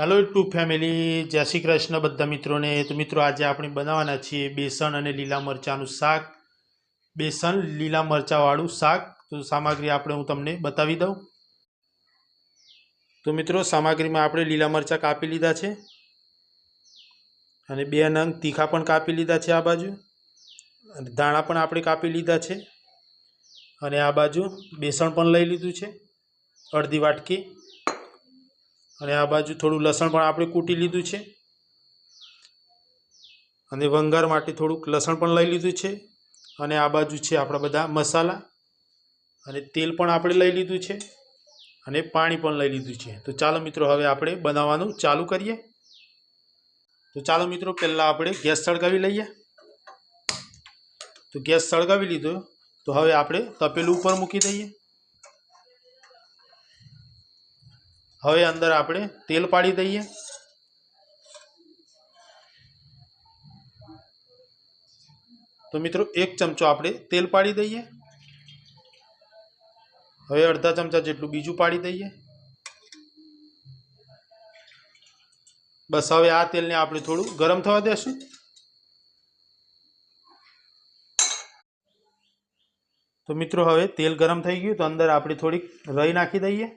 Hello two family જય શ્રી કૃષ્ણ બધા મિત્રોને. તો મિત્રો આજે આપણે બનાવવાના છીએ બેસન અને લીલા મરચાંનું શાક. બેસન, લીલા મરચાંવાળું શાક. તો સામગ્રી આપણે હું તમને બતાવી દઉં. તો મિત્રો સામગ્રીમાં આપણે લીલા મરચાં કાપી લીધા છે. અને બે નંગ તીખા પણ કાપી લીધા છે આ બાજુ. અને ધાણા પણ આપણે કાપી લીધા છે. અને આ બાજુ બેસણ પણ લઈ લીધું છે. અડધી વાટકી. અને આ બાજુ થોડું લસણ પણ આપણે કૂટી લીધું છે. અને વંગાર માટે થોડુંક લસણ પણ લઈ લીધું છે. અને આ બાજુ છે આપણા બધા મસાલા. અને તેલ પણ આપણે લઈ લીધું છે. અને પાણી પણ લઈ લીધું છે. તો ચાલો મિત્રો હવે આપણે બનાવવાનું ચાલુ કરીએ. તો ચાલો મિત્રો પહેલાં આપણે ગેસ સળગાવી લઈએ. તો ગેસ સળગાવી લીધો. તો હવે આપણે તપેલું ઉપર મૂકી દઈએ. હવે અંદર આપણે તેલ પાડી દઈએ. તો મિત્રો એક ચમચો આપણે તેલ પાડી દઈએ. હવે અડધા ચમચા જેટલું બીજું પાડી દઈએ. બસ હવે આ તેલને આપણે થોડું ગરમ થવા દેશું. તો મિત્રો હવે તેલ ગરમ થઈ ગયું તો અંદર આપણે થોડીક રઈ નાખી દઈએ.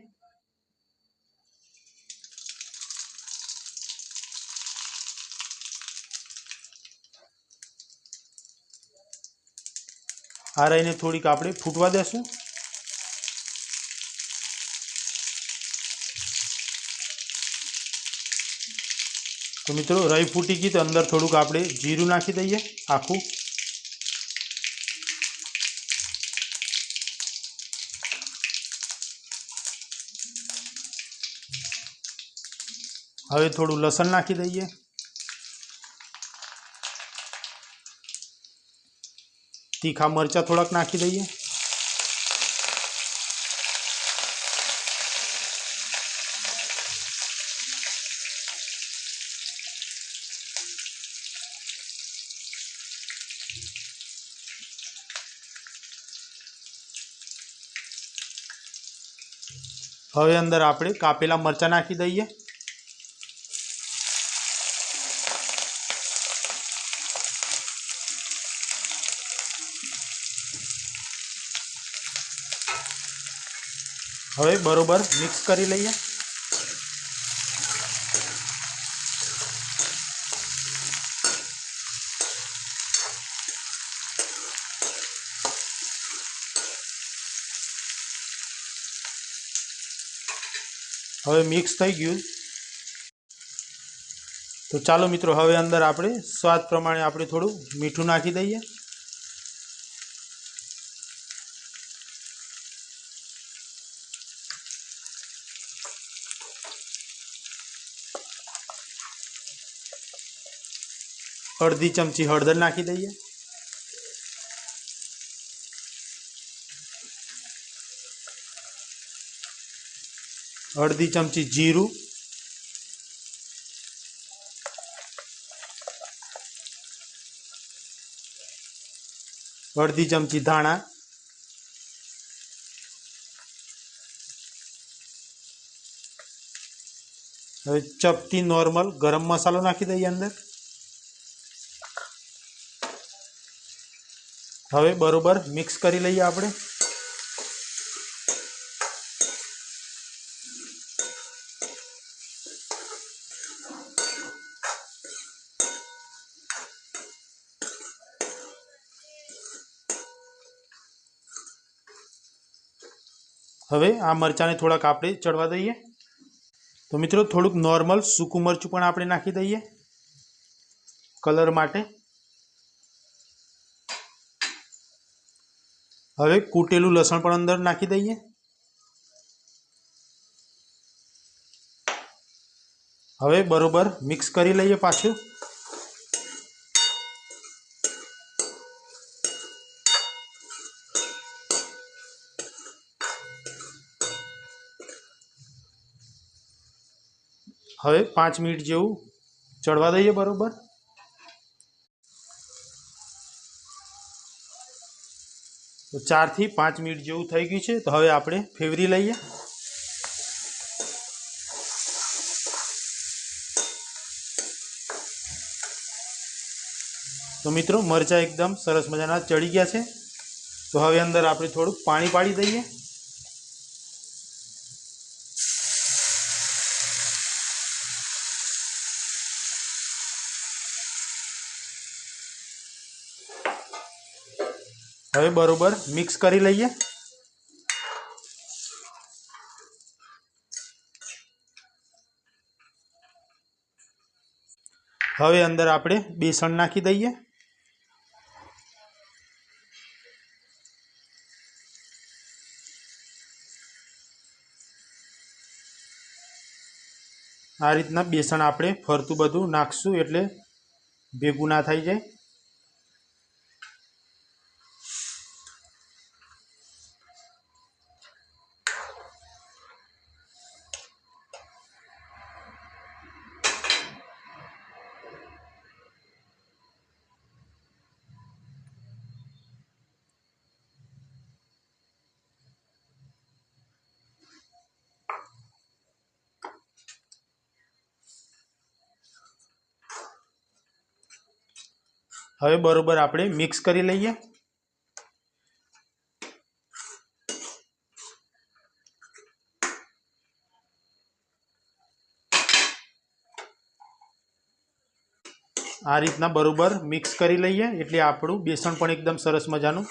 આ રહીને થોડીક આપણે ફૂટવા દેશું. તો મિત્રો, રઈ ફૂટી ગઈ તો અંદર થોડુંક આપણે જીરું નાખી દઈએ, આખું. હવે થોડું લસણ નાખી દઈએ. તીખા મરચાં થોડાક નાખી દઈએ હવે અંદર આપણે કાપેલા મરચાં નાખી દઈએ હવે બરોબર મિક્સ કરી લઈએ. હવે મિક્સ થઈ ગયું. તો ચાલો મિત્રો, હવે અંદર આપણે સ્વાદ પ્રમાણે આપણે થોડું મીઠું નાખી દઈએ. અડધી ચમચી હળદર નાખી દઈએ. અડધી ચમચી જીરું. અડધી ચમચી ધાણા. હવે ચપટી નોર્મલ ગરમ મસાલો નાખી દઈએ અંદર. હવે બરોબર મિક્સ કરી લઈએ આપણે. હવે આ મરચાંને થોડાક આપણે ચડવા દઈએ. તો મિત્રો થોડુંક નોર્મલ સૂકું મરચું પણ આપણે નાખી દઈએ. કલર માટે. હવે કૂટેલું લસણ પણ અંદર નાખી દઈએ. હવે બરોબર મિક્સ કરી લઈએ પાછું. હવે પાંચ મિનિટ જેવું ચડવા દઈએ બરોબર. તો ચારથી પાંચ મિનિટ જેવું થઈ ગયું છે. તો હવે આપણે ફેવરી લઈએ. તો મિત્રો, મરચાં એકદમ સરસ મજાના ચડી ગયા છે. તો હવે અંદર આપણે થોડુંક પાણી પાડી દઈએ. હવે બરોબર મિક્સ કરી લઈએ. હવે અંદર આપણે બેસણ નાખી દઈએ. આ રીતના બેસણ આપણે ફરતું બધું નાખશું એટલે ભેગું ના થઈ જાય. હવે બરોબર આપણે મિક્સ કરી લઈએ. આ રીતના બરોબર મિક્સ કરી લઈએ. એટલે આપણું બેસણ પણ એકદમ સરસ મજાનું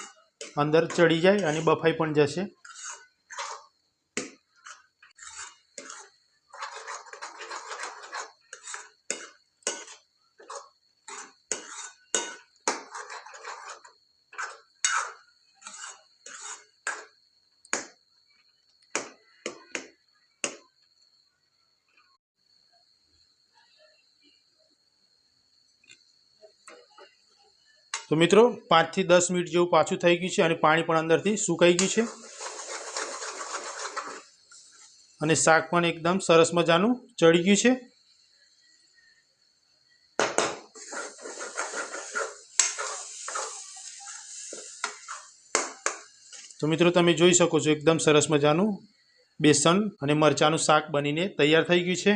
અંદર ચડી જાય અને બફાઈ પણ જશે. તો મિત્રો, પાંચથી દસ મિનિટ જેવું પાછું થઈ ગયું છે અને પાણી પણ અંદરથી સુકાઈ ગયું છે. અને શાક પણ એકદમ સરસ મજાનું ચડી ગયું છે. તો મિત્રો, તમે જોઈ શકો છો એકદમ સરસ મજાનું બેસન અને મરચાંનું શાક બનીને તૈયાર થઈ ગયું છે.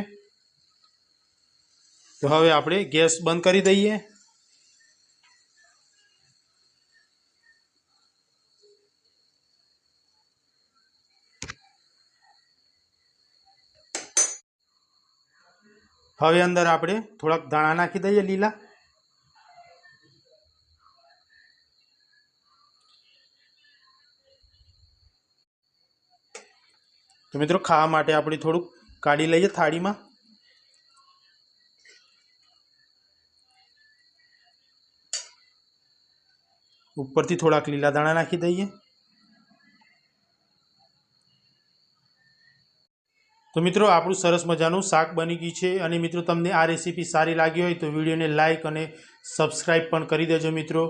તો હવે આપણે ગેસ બંધ કરી દઈએ. હવે અંદર આપણે થોડાક દાણા નાખી દઈએ લીલા. તો મિત્રો ખાવા માટે આપણે થોડુંક કાઢી લઈએ થાળીમાં. ઉપરથી થોડાક લીલા દાણા નાખી દઈએ. તો મિત્રો, આપણું સરસ મજાનું શાક બની ગયું છે અને મિત્રો, તમને આ રેસીપી સારી લાગી હોય તો વિડીયોને લાઇક અને સબસ્ક્રાઈબ પણ કરી દેજો મિત્રો.